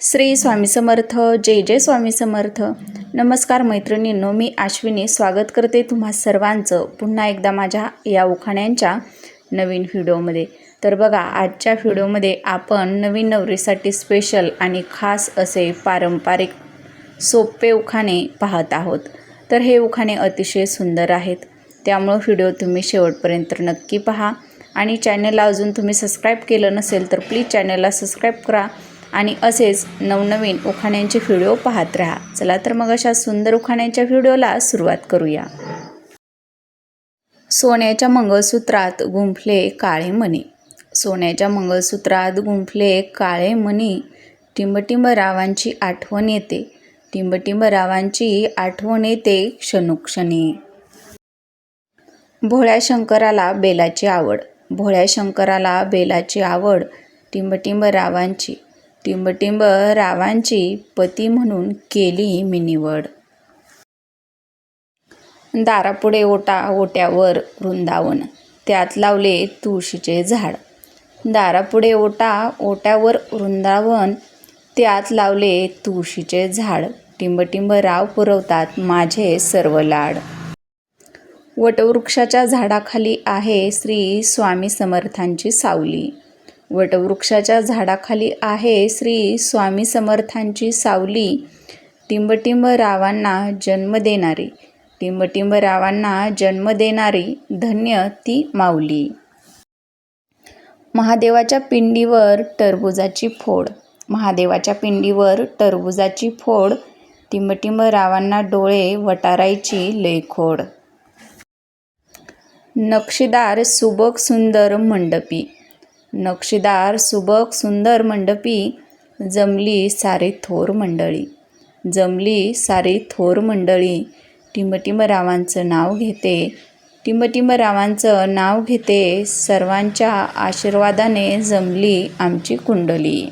श्री स्वामी समर्थ जय जय स्वामी समर्थ. नमस्कार मैत्रिणींनो मी आश्विनी स्वागत करते तुम्हा सर्वांचं पुन्हा एकदा माझ्या या उखाण्यांच्या नवीन व्हिडिओमध्ये. तर बघा आजच्या व्हिडिओमध्ये आपण नवीन नवरीसाठी स्पेशल आणि खास असे पारंपरिक सोपे उखाणे पाहत आहोत. तर हे उखाणे अतिशय सुंदर आहेत. त्यामुळं व्हिडिओ तुम्ही शेवटपर्यंत नक्की पहा. आणि चॅनलला अजून तुम्ही सबस्क्राईब केलं नसेल तर प्लीज चॅनलला सबस्क्राईब करा. आणि असेच नवनवीन उखाण्यांचे व्हिडिओ पाहत राहा. चला तर मग अशा सुंदर उखाण्यांच्या व्हिडिओला सुरुवात करूया. सोन्याच्या मंगळसूत्रात गुंफले काळे मणी. सोन्याच्या मंगळसूत्रात गुंफले काळे मणी. टिंबटिंब रावांची आठवण येते. टिंबटिंब रावांची आठवण येते क्षणोक्षणी. भोळ्या शंकराला बेलाची आवड. भोळ्या शंकराला बेलाची आवड. टिंबटिंब रावांची. टिंबटिंब रावांची पती म्हणून केली मी निवड. दारापुढे ओटा ओट्यावर वृंदावन त्यात लावले तुळशीचे झाड. दारापुढे ओटा ओट्यावर वृंदावन त्यात लावले तुळशीचे झाड. टिंबटिंब राव पुरवतात माझे सर्व लाड. वटवृक्षाच्या झाडाखाली आहे श्री स्वामी समर्थांची सावली. वटवृक्षाच्या झाडाखाली आहे श्री स्वामी समर्थांची सावली. टिंबटिंब रावांना जन्म देणारी. टिंबटिंब रावांना जन्म देणारी धन्य ती माऊली. महादेवाच्या पिंडीवर टरबुजाची फोड. महादेवाच्या पिंडीवर टरबुजाची फोड. टिंबटिंब रावांना डोळे वटारायची लेखोड नक्षीदार सुबक सुंदर मंडपी. नक्षीदार सुबक सुंदर मंडपी जमली सारी थोर मंडळी. जमली सारी थोर मंडळी. टिंबटिंब रावांचं नाव घेते. टिंबटिंब रावांचं नाव घेते सर्वांच्या आशीर्वादाने जमली आमची कुंडली.